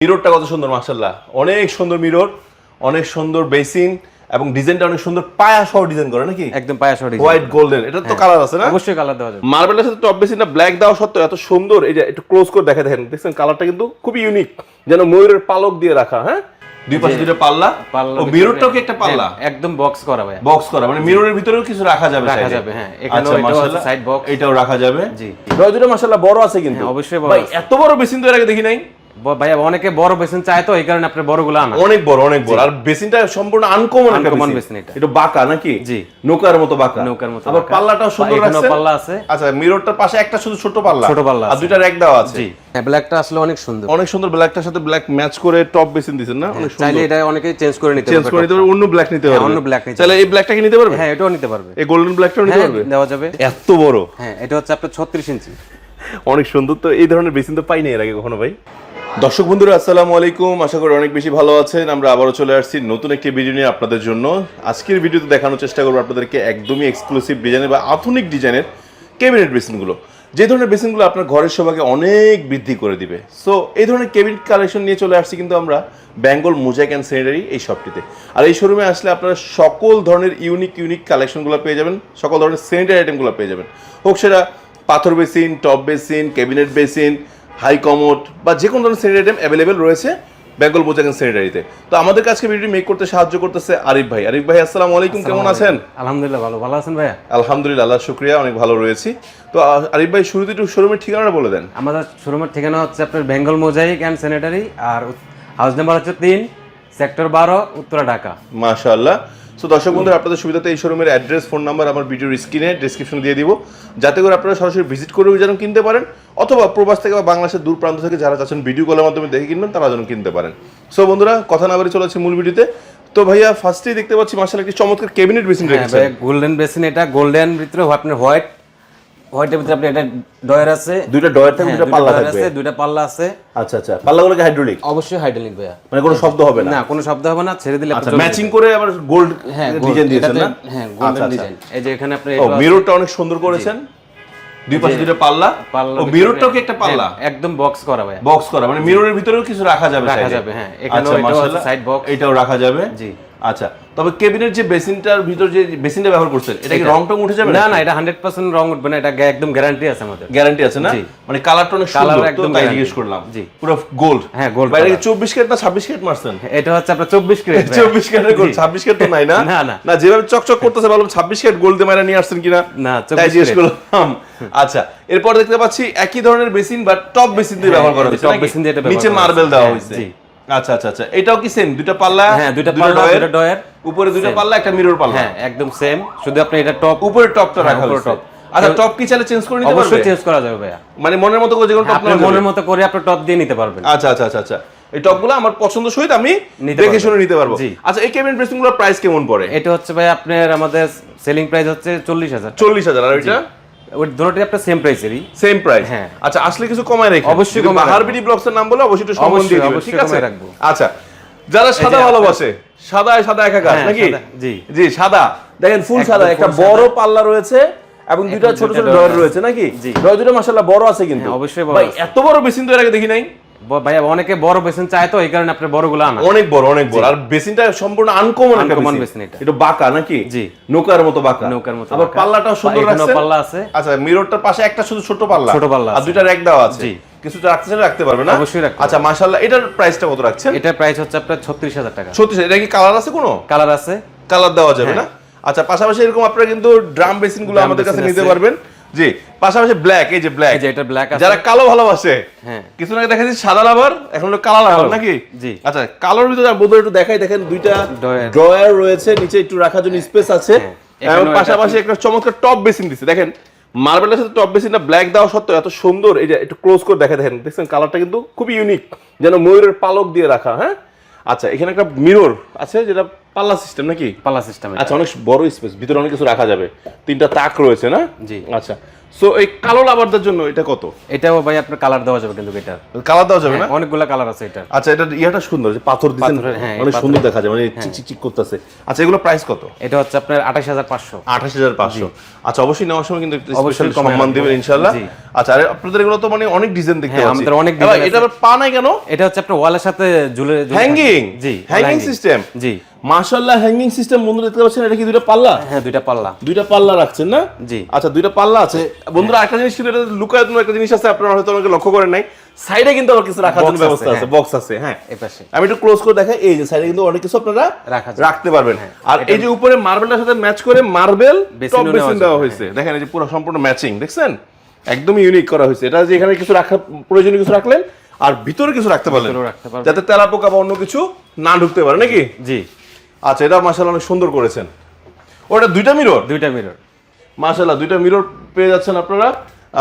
মিররটা কত সুন্দর মার্শাল্লাহ অনেক সুন্দর মিরর অনেক সুন্দর বেসিন এবং ডিজাইনটা অনেক সুন্দর পায়া সহ ডিজাইন করে নাকি? একদম পায়া সহ design। হোয়াইট গোল্ডেন এটা তো হ্যাঁ। কালার আছে না? অবশ্যই কালার দেওয়া যাবে। মার্বেলের সাথে টপ বেসিনটা ব্ল্যাক দেওয়া সত্ত্বেও এত সুন্দর এই যে একটু ক্লোজ করে দেখে দেখেন দেখছেন কালারটা কিন্তু খুবই ইউনিক যেন ময়ূরের পালক দিয়ে রাখা হ্যাঁ? দুই পাশে দুটো পাল্লা। ও মিররটাও কি একটা পাল্লা? হ্যাঁ, একদম বক্স করা ভাই বক্স করা মানে মিররের ভিতরেও কিছু রাখা যাবে রাখা যাবে, হ্যাঁ। এখানেও আছে মাশাআল্লাহ, side box। এটাও রাখা যাবে। জি। দুটো মাশাআল্লাহ বড় আছে কিন্তু। হ্যাঁ, অবশ্যই বড় ভাই এত বড় বেসিন তো এর আগে দেখি নাই। ভাইয়া অনেকে বড় বেসিন চায় তো এই কারণে বড়গুলো আনা। অনেক বড় অনেক বড়। আর বেসিনটা সম্পূর্ণ আনকমন একটা বেসিন। এটা। এটা বাঁকা নাকি? জি। নৌকার মতো বাঁকা। নৌকার মতো আবার পাল্লাটাও সুন্দর এখানেও পাল্লা আছে। আচ্ছা মিররটার পাশে একটা শুধু ছোট পাল্লা। ছোট পাল্লা আর আছে। দুইটা র‍্যাক দেওয়া আছে। জি। হ্যাঁ ব্ল্যাকটা আসলে অনেক সুন্দর। অনেক সুন্দর ব্ল্যাকটার সাথে ব্ল্যাক ম্যাচ করে টপ বেসিন দিছেন না? অনেক চাইলে এটা অনেকেই চেঞ্জ করে নিতে চেঞ্জ করে নিতে পারবে অন্য ব্ল্যাক নিতে পারবে। অন্য black নিতে তাহলে এই ব্ল্যাকটা কি নিতে পারবে? হ্যাঁ এটাও নিতে পারবে। এই গোল্ডেন ব্ল্যাকটাও নিতে হ্যাঁ পারবে? দেওয়া যাবে। এত বড়। হ্যাঁ এটা হচ্ছে আপনার ছত্রিশ ইঞ্চি। অনেক সুন্দর। তো এই ধরনের বেসিন তো পাইনি এর আগে কখনো ভাই। দর্শক বন্ধুরা, আসসালামু আলাইকুম। আশা করি অনেক বেশি ভালো আছেন। আমরা আবারও চলে আসছি নতুন একটি ভিডিও নিয়ে আপনাদের জন্য। আজকের ভিডিওতে দেখানোর চেষ্টা করব আপনাদেরকে একদমই এক্সক্লুসিভ ডিজাইনের বা আধুনিক ডিজাইনের ক্যাবিনেট বেসিনগুলো যে ধরনের বেসিনগুলো আপনার ঘরের শোভাকে অনেক বৃদ্ধি করে দিবে। সো এই ধরনের ক্যাবিনেট কালেকশন নিয়ে চলে আসছি কিন্তু আমরা বেঙ্গল মোজাইক অ্যান্ড স্যানিটারি এই শপটিতে আর এই শোরুমে আসলে আপনারা সকল ধরনের ইউনিক ইউনিক কালেকশনগুলো পেয়ে যাবেন। সকল ধরনের স্যানিটারি আইটেমগুলো পেয়ে যাবেন। হোক সেটা পাথর basin top basin cabinet basin high commode বা যে কোনো ধরনের স্যানিটারি আইটেম অ্যাভেলেবেল রয়েছে বেঙ্গল অ্যান্ড স্যানিটারিতে তো আমাদের কাছে ভিডিও মেক করতে সাহায্য করতেছে আরিফ ভাই। আরিফ ভাই আসসালামু আলাইকুম কেমন আছেন? আলহামদুলিল্লাহ ভালো। ভালো আছেন ভাইয়া? আলহামদুলিল্লাহ আল্লাহ শুক্রিয়া অনেক ভালো রয়েছি। তো আরিফ ভাই শুরুতে একটু শোরুমের ঠিকানাটা বলে দেন। আমাদের শোরুমের ঠিকানা হচ্ছে আপনার বেঙ্গল মোজাইক অ্যান্ড স্যানিটারি আর হাউস নাম্বার হচ্ছে তিন সেক্টর বারো উত্তরা ঢাকা। মাশাআল্লাহ। সো দর্শক বন্ধুরা আপনাদের সুবিধাতে এই শোরুমের অ্যাড্রেস ফোন নাম্বার আমার ভিডিওর স্ক্রিনে ডিসক্রিপশনে দিয়ে দিব। যাতে করে আপনারা সরাসরি ভিজিট করেও যেন কিনতে পারেন অথবা প্রবাস থেকে বা বাংলাদেশের দূর প্রান্ত থেকে যারা চাচ্ছেন ভিডিও কলের মাধ্যমে দেখে কিনবেন তারা যেন কিনতে পারেন। সো বন্ধুরা কথা না বাড়ি চলে যাচ্ছে মূল ভিডিওতে তো ভাইয়া ফার্স্টেই দেখতে পাচ্ছি মার্শাল একটি চমৎকার ক্যাবিনেট বেসিন গোল্ডেন বেসিন এটা গোল্ডেন ভিতরে আপনার হোয়াইট হোয়াইটের ভিতরে আপনি এটা ডয়ার আছে। দুইটা ডয়ার থাকবে হ্যাঁ, দুইটা পাল্লা থাকবে। দুইটা পাল্লা আছে। আচ্ছা আচ্ছা পাল্লাগুলো কি হাইড্রোলিক অবশ্যই হাইড্রোলিক ভাইয়া। মানে কোনো শব্দ হবে না? না কোনো শব্দ হবে না ছেড়ে দিলে আচ্ছা ম্যাচিং করে আবার গোল্ড হ্যাঁ ডিজাইন দিয়েছেন না? হ্যাঁ আচ্ছা, গোল্ডেন আচ্ছা। ডিজাইন এই যে এখানে আপনি ও মিররটা অনেক সুন্দর করেছেন। দুই পাশে দুটো পাল্লা। ও মিররটাও কি একটা পাল্লা? হ্যাঁ, একদম বক্স করা ভাইয়া। বক্স করা মানে মিররের ভিতরেও কিছু রাখা যাবে রাখা যাবে, হ্যাঁ। এখানেও আচ্ছা, এটাও আছে মাশাআল্লাহ, এটাও রাখা যাবে। জি। আচ্ছা তবে কেবিনের যে বেসিনটার ভিতর যে বেসিনটা ব্যবহার করছেন এটা কি রং টং উঠে যাবে না না এটা হান্ড্রেড পার্সেন্ট রং উঠবে না এটা একদম গ্যারান্টি আছে আমাদের গ্যারান্টি আছে না মানে কালারটা অনেক সুন্দর একদম তাই। জিজ্ঞেস করলাম জি। পুরো গোল্ড হ্যাঁ, gold বাইরে colour। 24 ক্যারেট না 26 ক্যারেট মারছেন এটা হচ্ছে আপনার চব্বিশ ক্যারেট 24 ক্যারেট গোল্ড 26 ক্যারেট তো নাই না না, না। না যেভাবে চকচক করতেছে ভাবলাম 26 ক্যারেট গোল্ড দিয়ে মারা নিয়ে আসছেন কিনা না, তাই 24 জিজ্ঞেস। করলাম আচ্ছা এরপর দেখতে পাচ্ছি একই ধরনের বেসিন বা টপ বেসিন দিয়ে ব্যবহার করা হয়েছে নাকি? basin দিয়ে এটা নিচে মার্বেল দেওয়া হ্যাঁ, হয়েছে জি। আচ্ছা আচ্ছা আচ্ছা। এটাও কি সেম দুইটা পাল্লা হ্যাঁ দুটো পাল্লা ডয়ার উপরে দুইটা পাল্লা একটা মিরর পাল্লা। হ্যাঁ একদম সেম শুধু আপনি এটা টপ উপরে টপটা রাখা হ্যাঁ, উপরে হয়েছে। top। আচ্ছা টপ কি চাইলে চেঞ্জ করে নিতে পারবে? অবশ্যই চেঞ্জ করা যাবে ভাইয়া। মানে মনের মতো করে যে কোনো টপ আপনার মনের মতো করে আপনি টপ দিয়ে নিতে পারবেন। আচ্ছা আচ্ছা আচ্ছা আচ্ছা। এই টপগুলো আমার পছন্দ সহিত আমি দেখে শুনে নিতে পারব। আচ্ছা এই ক্যাবিনেট ড্রেসিংগুলোর প্রাইস কেমন পড়ে? এটা হচ্ছে ভাই আপনার আমাদের সেলিং প্রাইস হচ্ছে চল্লিশ হাজার চল্লিশ হাজার আর এটা? ওই দুটোটি আপনার সেম প্রাইসেরই সেম প্রাইস হ্যাঁ। আচ্ছা আসলে কিছু কমায় রেখে অবশ্যই কমায় বাহার রাখব। বিডি ব্লগস এর নাম বলে অবশ্যই একটু সম্মান দিয়ে দিবেন ঠিক আছে? রাখব। আচ্ছা যারা সাদা ভালোবাসে সাদায় সাদা একাকার হ্যাঁ, নাকি? জি। জি সাদা। দেখেন ফুল সাদা একটা বড় পাল্লা রয়েছে এবং দুইটা ছোট ছোট রয়েছে নাকি? জি। ডয়ার দুটো মাশাআল্লাহ বড় আছে কিন্তু। হ্যাঁ, অবশ্যই ভাই এত বড় বেসিন তো এর আগে দেখি নাই ভাইয়া অনেকে বড় বেসিন চায় তো এই কারণে বড়গুলো আনা। অনেক বড় অনেক বড়। আর বেসিনটা সম্পূর্ণ আনকমন একটা বেসিন। এটা। এটা বাঁকা নাকি? জি। নৌকার মতো বাঁকা। নৌকার মতো আবার পাল্লাটাও সুন্দর রাখছেন পাল্লা আছে। আচ্ছা মিররটার পাশে একটা শুধু ছোট পাল্লা। ছোট পাল্লা আর দুইটা র‍্যাক দেওয়া আছে। জি। কিছুটা রাখতে পারবে না? অবশ্যই রাখতে আচ্ছা মাশাআল্লাহ এটার প্রাইসটা কত রাখছেন? এটার প্রাইস হচ্ছে আপনার ছত্রিশ হাজার টাকা। সত্যি এটা কি কালার আছে কোনো? কালার আছে। কালার দেওয়া যাবে না? আচ্ছা পাশাপাশি এরকম আপনারা কিন্তু ড্রাম বেসিনগুলো আমাদের কাছে নিতে পারবেন। জি পাশাপাশি ব্ল্যাক এই যে ব্ল্যাক এটা ব্ল্যাক যারা কালো ভালোবাসে হ্যাঁ। কিছু দেখা যাচ্ছে সাদা লাভার এখন কালো লাভার নাকি? জি। আচ্ছা কালোর ভিতরে একটু দেখাই দেখেন দুইটা ড্রয়ার রয়েছে নিচে একটু রাখার জন্য স্পেস আছে। হ্যাঁ, এবং পাশাপাশি একটা চমৎকার টপ বেসিন দিছে দেখেন মার্বেলের সাথে টপ বেসিনটা ব্ল্যাক দেওয়া সত্ত্বেও এত সুন্দর এই যে একটু ক্লোজ করে দেখে দেখেন দেখছেন কালারটা কিন্তু খুবই ইউনিক যেন ময়ূরের পালক দিয়ে রাখা হ্যাঁ? আচ্ছা এখানে একটা মিরর আছে যেটা পাল্লা সিস্টেম নাকি? পাল্লা সিস্টেম আচ্ছা অনেক বড় স্পেস ভিতরে অনেক কিছু রাখা যাবে। তিনটা তাক রয়েছে না? জি। আচ্ছা। সো এই কালো লাভারদের জন্য এটা কত? এটাও ভাই আপনার কালার দেওয়া যাবে কিন্তু এটার কালার দেওয়া যাবে না? অনেকগুলা কালার আছে এটার আচ্ছা এটা ইয়াটা সুন্দর যে পাথর পাথরের, হ্যাঁ, অনেক সুন্দর দেখা যায় মানে চিক চিক চিক করতেছে। আচ্ছা এগুলো প্রাইস কত? এটা হচ্ছে আপনার আঠাশ হাজার পাঁচশো। আঠাশ হাজার পাঁচশো। আচ্ছা অবশ্যই নেওয়ার সময় কিন্তু স্পেশাল সম্মান। দিবেন ইনশাল্লাহ আচ্ছা আর আপনাদের এগুলো তো মানে অনেক ডিজাইন দেখতে হ্যাঁ, পাচ্ছি। আমাদের অনেক design এটা পা নাই কেন? এটা হচ্ছে আপনার ওয়ালের সাথে ঝুলে হ্যাঙ্গিং জি হ্যাঙ্গিং সিস্টেম জি। মাশাআল্লাহ হ্যাঙ্গিং সিস্টেম বন্ধুরা দেখতে পাচ্ছেন এটা কি দুটো পাল্লা? হ্যাঁ দুইটা পাল্লা। দুইটা পাল্লা রাখছেন না? জি। আচ্ছা দুইটা পাল্লা আছে। বন্ধুরা একটা জিনিস কিন্তু এটা লুকায়িত একটা জিনিস আছে আপনারা হয়তো অনেকে লক্ষ্য করেন নাই। সাইডে কিন্তু আবার কিছু রাখার জন্য ব্যবস্থা আছে হ্যাঁ। বক্স আছে হ্যাঁ। এই পাশে। আমি একটু ক্লোজ করে দেখাই এই যে সাইডে কিন্তু অনেক কিছু আপনারা রাখতে পারবেন। আর এই যে উপরে মার্বেলটার সাথে ম্যাচ করে মার্বেল টপ বেসিন দেওয়া হয়েছে। দেখেন এই যে পুরো সম্পূর্ণ ম্যাচিং দেখছেন? একদম ইউনিক করা হয়েছে। এটা যে এখানে কিছু রাখার প্রয়োজনীয় কিছু রাখলেন আর ভিতরে কিছু রাখতে পারলেন। যাতে তেলা পোকা বা অন্য কিছু না ঢুকতে পারে নাকি? জি। আচ্ছা এটা মাশাআল্লাহ অনেক সুন্দর করেছেন। ওটা দুইটা মিরর দুইটা মিরর মাশাআল্লাহ দুইটা মিরর পেয়ে যাচ্ছেন আপনারা।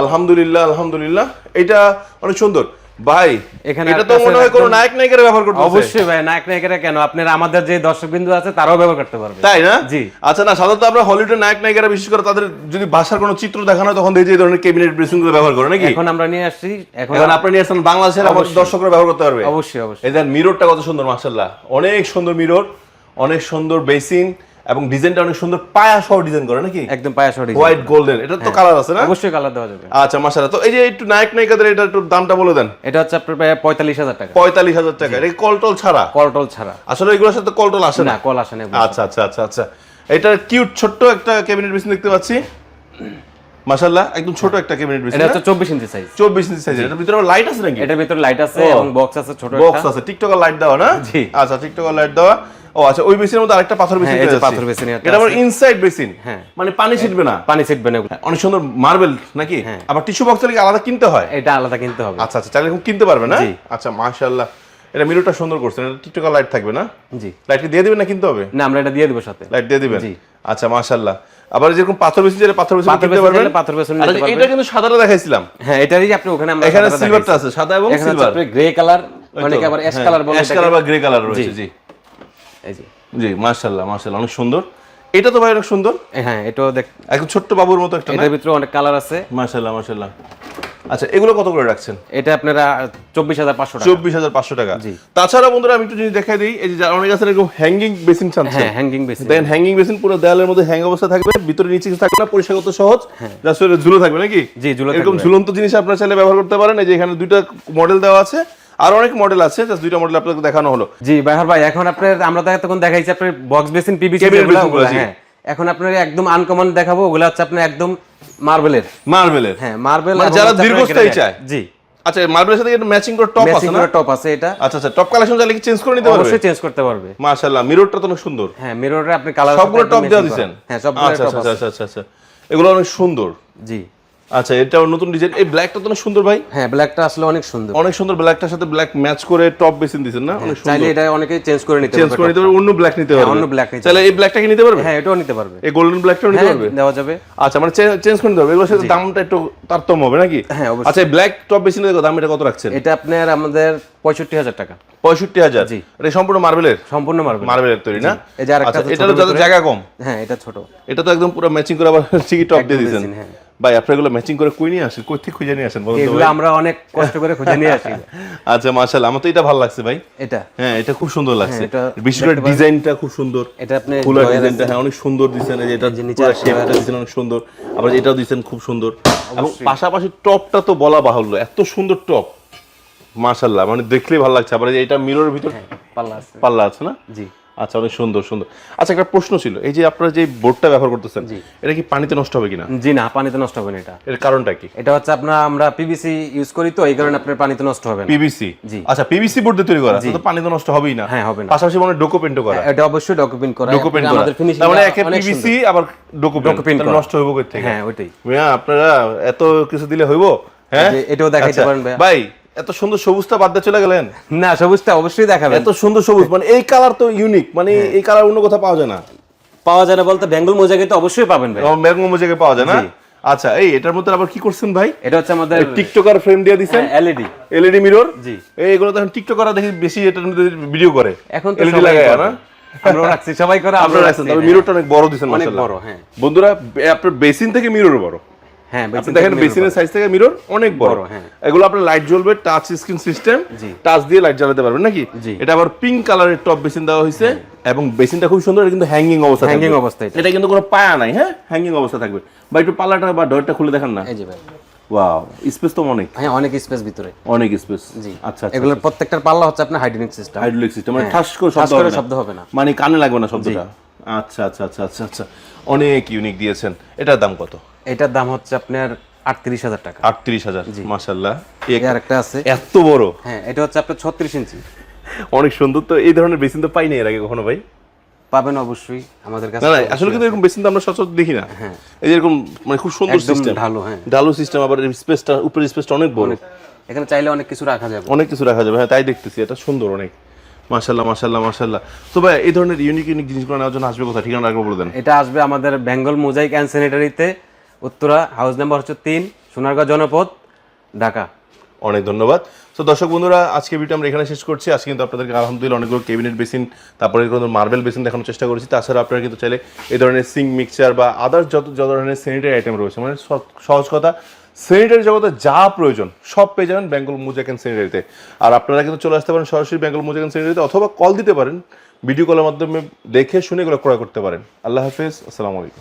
আলহামদুলিল্লাহ আলহামদুলিল্লাহ। এটা অনেক সুন্দর। ভাই এখানে এটা তো মনে হয় কোনো নায়ক নায়িকারা ব্যবহার করতে অবশ্যই ভাই নায়ক নায়িকারা কেন? আপনার আমাদের যে দর্শক বিন্দু আছে তারাও ব্যবহার করতে পারবে। তাই না? জি। আচ্ছা না সাধারণত আমরা হলিউডের নায়ক নায়িকারা বিশেষ করে তাদের যদি ভাষার কোনো চিত্র দেখানো হয় তখন দেখি এই ধরনের ক্যাবিনেট ড্রেসিংগুলো ব্যবহার করে নাকি? এখন আমরা নিয়ে আসছি এখন এখন আপনি নিয়ে আসছেন বাংলাদেশের আমাদের দর্শকরা ব্যবহার করতে পারবে। অবশ্যই অবশ্যই। এই দেখেন মিররটা কত সুন্দর মাশাআল্লাহ। অনেক সুন্দর মিরর অনেক সুন্দর বেসিন এবং ডিজাইনটা অনেক সুন্দর পায়া সহ ডিজাইন করে নাকি? একদম পায়া সরি হোয়াইট গোল্ডেন এটা তো কালার আছে না? অবশ্যই কালার দেওয়া যাবে। আচ্ছা মাশাআল্লাহ। তো এই যে একটু নায়ক নায়িকাদের এটা একটু দামটা বলে দেন। এটা হচ্ছে আপনার প্রায় পঁয়তাল্লিশ হাজার টাকা। পঁয়তাল্লিশ হাজার টাকা। এটা কলটল ছাড়া? কলটল ছাড়া। আসলে এগুলোর সাথে কলটল আসে না? কল আসে না আচ্ছা আচ্ছা আচ্ছা আচ্ছা। এটা কিউট ছোট্ট একটা ক্যাবিনেট বেসিন দেখতে পাচ্ছি। মাশাআল্লাহ একদম ছোট একটা ক্যাবিনেট বেসিন এটা হচ্ছে চব্বিশ ইঞ্চি সাইজ চব্বিশ ইঞ্চি সাইজের এটার ভিতরে লাইট আছে নাকি? এটার ভিতরে লাইট আছে এবং বক্স আছে ছোট একটা। বক্স আছে। টিকটকার লাইট দেওয়া না? জি। আচ্ছা টিকটকার লাইট দেওয়া। ও আচ্ছা ওই বেসিনের মধ্যে আরেকটা পাথর বেসিন হ্যাঁ, যাচ্ছি। পাথর বেসিন এটা আবার ইনসাইড বেসিন হ্যাঁ। মানে পানি ছিটবে না? পানি ছিটবে না। অনেক সুন্দর মার্বেল নাকি? হ্যাঁ। আবার টিস্যু বক্সের কি আলাদা কিনতে হয়? এটা আলাদা কিনতে হবে। আচ্ছা আচ্ছা চাইলে কিনতে পারবে না? আচ্ছা মাশাআল্লাহ। এটা মিররটা সুন্দর করছেন। এটা টিকটকার লাইট থাকবে না? জি। লাইট দিয়ে দিবেন না কিনতে হবে? না আমরা এটা দিয়ে দেবো সাথে। লাইট দিয়ে দিবেন? জি। আচ্ছা মাশাআল্লাহ। আবার যেরকম পাথর বেসিন যেটা পাথর বেসিন কিনতে পারবেন? পাথর বেসিন নিতে পারবেন। এটা কিন্তু সাদাটা দেখাইছিলাম। হ্যাঁ এটারই আপনি ওখানে আমরা এখানে সিলভারটা আছে সাদা এবং সিলভার গ্রে কালার অনেকে আবার অ্যাশ কালার বলে অ্যাশ কালার বা গ্রে কালার রয়েছে জি। এই যে। জি মাশাআল্লাহ মাশাআল্লাহ অনেক সুন্দর। এটা তো ভাই অনেক সুন্দর। হ্যাঁ এটাও দেখ একদম ছোট্ট বাবুর মতো একটা এটার ভিতরে অনেক কালার আছে। মাশাআল্লাহ মাশাআল্লাহ। আচ্ছা এগুলো কত করে রাখছেন? এটা আপনারা চব্বিশ হাজার পাঁচশো চব্বিশ হাজার পাঁচশো টাকা। তাছাড়া বন্ধুরা আমি একটু জিনিস দেখাই দিই। এই যে অনেক আছে এরকম হ্যাঙ্গিং বেসিন চাচ্ছে হ্যাঁ হ্যাঙ্গিং বেশি দেখেন হ্যাঙ্গিং বেসিন পুরো দেওয়ালের মধ্যে হ্যাং অবস্থা থাকবে। ভিতরে নিচে কিছু থাকবে না পরিষ্কার করতে সহজ জাস্ট এটা ঝুলো থাকবে নাকি? হ্যাঁ। জি, ঝুলো এরকম ঝুলন্ত জিনিস আপনারা চাইলে ব্যবহার করতে পারেন। এই যে এখানে দুইটা মডেল দেওয়া আছে। আর অনেক মডেল আছে জাস্ট দুইটা মডেল আপনাদের দেখানো হলো। জি বাইহার ভাই এখন আপনার আমরা তখন দেখাইছি আপনার বক্স বেসিন পিভিসি। হ্যাঁ। এখন আপনার একদম আনকমন দেখাবো ওগুলো হচ্ছে আপনার একদম মার্বেলের মার্বেলের হ্যাঁ মার্বেল মানে যারা দীর্ঘস্থায়ী চায়। জি। আচ্ছা মার্বেলের সাথে ম্যাচিং করে টপ আছে না? টপ আছে এটা। আচ্ছা আচ্ছা টপ কালেকশন চাইলে কি চেঞ্জ করে নিতে পারবে? অবশ্যই চেঞ্জ করতে পারবে। মাশাআল্লাহ মিররটা তো অনেক সুন্দর। হ্যাঁ মিররে আপনি কালার সবগুলো টপ দেওয়া দিবেন হ্যাঁ সবগুলো আচ্ছা টপ আচ্ছা আছে। আচ্ছা আচ্ছা আচ্ছা। এগুলো অনেক সুন্দর। জি। আচ্ছা এটাও নতুন ডিজাইন এই ব্ল্যাকটা তো অনেক সুন্দর ভাই। হ্যাঁ ব্ল্যাকটা আসলে অনেক সুন্দর। অনেক সুন্দর ব্ল্যাকটার সাথে ব্ল্যাক ম্যাচ করে টপ বেসিন দিছেন না? অনেক সুন্দর চাইলে এটা অনেকে চেঞ্জ করে নিতে চেঞ্জ করে নিতে পারবে অন্য ব্ল্যাক নিতে পারবে। অন্য black নিতে তাহলে এই ব্ল্যাকটা কি নিতে পারবে? হ্যাঁ এটাও নিতে পারবে। এই গোল্ডেন ব্ল্যাকটাও নিতে হ্যাঁ পারবে? দেওয়া যাবে। আচ্ছা মানে চেঞ্জ করে নিতে পারবে। এগুলোর সাথে দামটা একটু তারতম্য হবে নাকি? হ্যাঁ, অবশ্যই। আচ্ছা ব্ল্যাক টপ বেসিনের দাম এটা কত রাখছেন? এটা আপনার আমাদের পঁয়ষট্টি হাজার টাকা। পঁয়ষট্টি হাজার? জি। এটা সম্পূর্ণ মার্বেলের সম্পূর্ণ মার্বেল মার্বেলের তৈরি না? এই যে আরেকটা আচ্ছা ভিতরে। জায়গা কম? হ্যাঁ এটা ছোট। এটা তো একদম পুরো ম্যাচিং করে আবার ঠিকই টপ দিয়ে দিয়েছেন। হ্যাঁ। ভাই আপনার এগুলো ম্যাচিং করে কই নিয়ে আসেন? কই থেকে খুঁজে নিয়ে আসেন বলুন এগুলো আমরা অনেক কষ্ট করে খুঁজে নিয়ে আসি। আচ্ছা মাশাআল্লাহ আমার তো এটা ভালো লাগছে ভাই। এটা? হ্যাঁ এটা খুব সুন্দর লাগছে। হ্যাঁ, বিশেষ করে ডিজাইনটা খুব সুন্দর। এটা আপনি ফুলার ডিজাইনটা হ্যাঁ অনেক সুন্দর দিছেন এই যে এটা নিচে পুরো শেপটা দিছেন অনেক সুন্দর। আবার এটাও দিছেন খুব সুন্দর। এবং পাশাপাশি টপটা তো বলা বাহুল্য এত সুন্দর টপ। মাশাআল্লাহ মানে দেখলেই ভালো লাগছে। আবার এটা মিররের ভিতর পাল্লা আছে। পাল্লা আছে না? জি। আচ্ছা অনেক সুন্দর সুন্দর। আচ্ছা একটা প্রশ্ন ছিল এই যে আপনারা যে বোর্ডটা ব্যবহার করতেছেন এটা কি পানিতে নষ্ট হবে কিনা? জি না পানিতে নষ্ট হবে না এটা। এর কারণটা কি? এটা হচ্ছে আপনার আমরা পিভিসি ইউজ করি তো এই কারণে আপনার পানিতে নষ্ট হবে না। পিভিসি জি। আচ্ছা পিভিসি বোর্ড দিয়ে তৈরি করা তো পানিতে নষ্ট হবেই না। হ্যাঁ, হবে না। পাশাপাশি মানে ডোকো পেন্টও করা। এটা অবশ্যই ডকুমেন্ট করা। ডোকো পেন্ট করা। আমাদের ফিনিশিং তার মানে একে পিভিসি আবার ডোকো পেন্ট নষ্ট হইব কই থেকে? হ্যাঁ ওইটাই। আপনারা এত কিছু দিলে হইব? হ্যাঁ? এটাও দেখাইতে আচ্ছা, পারেন ভাইয়া। ভাই এত সুন্দর সবুজটা বাদ দিয়ে চলে গেলেন? না সবুজটা অবশ্যই দেখাবেন। এত সুন্দর সবুজ মানে এই কালার তো ইউনিক মানে হ্যাঁ। এই কালার অন্য কোথাও পাওয়া যায় না। পাওয়া যায় না বলতে বেঙ্গল মোজাকে তো অবশ্যই পাবেন ভাই। ম্যাগমো জায়গায় পাওয়া যায় না? আচ্ছা এই এটার মধ্যে আবার কি করছেন ভাই? এটা হচ্ছে আমাদের টিকটকার ফ্রেম দিয়ে দিছেন। এলইডি এলইডি মিরর জি। এইগুলো তো এখন টিকটকাররা দেখি বেশি এটার মধ্যে ভিডিও করে। এখন তো এলইডি লাগায় না? আমরা রাখছি সবাই করে আমরা রাখছি তবে। মিররটা অনেক বড় দিছেন অনেক বড়, হ্যাঁ। বন্ধুরা আপনার বেসিন থেকে মিরর বড়। হ্যাঁ, দেখেন বেসিনের সাইজ থেকে মিরর অনেক বড়। হ্যাঁ। এগুলো আপনার লাইট জ্বলবে টাচ স্ক্রিন সিস্টেম টাচ দিয়ে লাইট জ্বালাতে পারবেন নাকি? হ্যাঁ। এটা আবার পিঙ্ক কালারের টপ বেসিন দেওয়া হয়েছে এবং বেসিনটা খুব সুন্দর এটা কিন্তু হ্যাঙ্গিং অবস্থা অবস্থায় এটা। কিন্তু কোনো পায়া নাই হ্যাঁ? হ্যাঙ্গিং অবস্থা থাকবে। বা একটু পাল্লাটা বা ডোরটা খুলে দেখান না। এই যে ভাই। ওয়াও স্পেস তো অনেক। হ্যাঁ অনেক স্পেস ভিতরে। অনেক স্পেস জি। আচ্ছা আচ্ছা এগুলোর প্রত্যেকটার পাল্লা হচ্ছে আপনার হাইড্রোলিক সিস্টেম হাইড্রোলিক সিস্টেম মানে হ্যাঁ। ঠাস করে শব্দ হবে না। মানে কানে লাগবে না শব্দটা। আচ্ছা আচ্ছা আচ্ছা আচ্ছা আচ্ছা। অনেক ইউনিক দিয়েছেন। এটার দাম কত? এটার দাম হচ্ছে আপনার আটত্রিশ হাজার টাকা। আটত্রিশ হাজার মাসাল্লাহ আর একটা আছে। এত বড়? হ্যাঁ এটা হচ্ছে আপনার ছত্রিশ ইঞ্চি। অনেক সুন্দর তো এই ধরনের বেসিন তো পাই না এর আগে কখনো ভাই। পাবেন অবশ্যই আমাদের কাছে। না আসলে কিন্তু এরকম বেসিন তো আমরা সচরাচর দেখি না। এই এরকম মানে খুব সুন্দর হ্যাঁ। সিস্টেম ঢালু, হ্যাঁ। ঢালু সিস্টেম আবার স্পেসটা উপরের স্পেসটা অনেক বড়। এখানে চাইলে অনেক কিছু রাখা যাবে। অনেক কিছু রাখা যাবে হ্যাঁ তাই দেখতেছি এটা সুন্দর অনেক। মাশাল্লাহ মাশাল্লাহ মাশাল্লাহ তো ভাই এই ধরনের ইউনিক ইউনিক জিনিসগুলো নেওয়ার জন্য আসবে কোথায়? ঠিকানা রাখব বলে দেন। এটা আসবে আমাদের বেঙ্গল মোজাইক অ্যান্ড স্যানিটারিতে উত্তরা হাউস নাম্বার হচ্ছে তিন, সোনারগাঁও জনপদ, ঢাকা। অনেক ধন্যবাদ। তো দর্শক বন্ধুরা, আজকে ভিডিও আমরা এখানে শেষ করছি। আজকে কিন্তু আপনাদেরকে আলহামদুলিল্লাহ অনেকগুলো ক্যাবিনেট বেসিন তারপরে কোনো মার্বেল বেসিন দেখানোর চেষ্টা করেছি। তাছাড়া আপনারা কিন্তু চাইলে এই ধরনের সিঙ্ক মিক্সচার বা আদার্স যত যত ধরনের স্যানিটারি আইটেম রয়েছে মানে সহজ কথা স্যানিটারি জগতে যা প্রয়োজন, সব পেয়ে যাবেন বেঙ্গল মুজাক অ্যান্ড স্যানিটারিতে আর আপনারা কিন্তু চলে আসতে পারেন সরাসরি বেঙ্গল মুজাক অ্যান্ড স্যানিটারিতে অথবা কল দিতে পারেন। ভিডিও কলের মাধ্যমে দেখে, শুনে এগুলো ক্রয় করতে পারেন। আল্লাহ হাফিজ, আসসালামু আলাইকুম।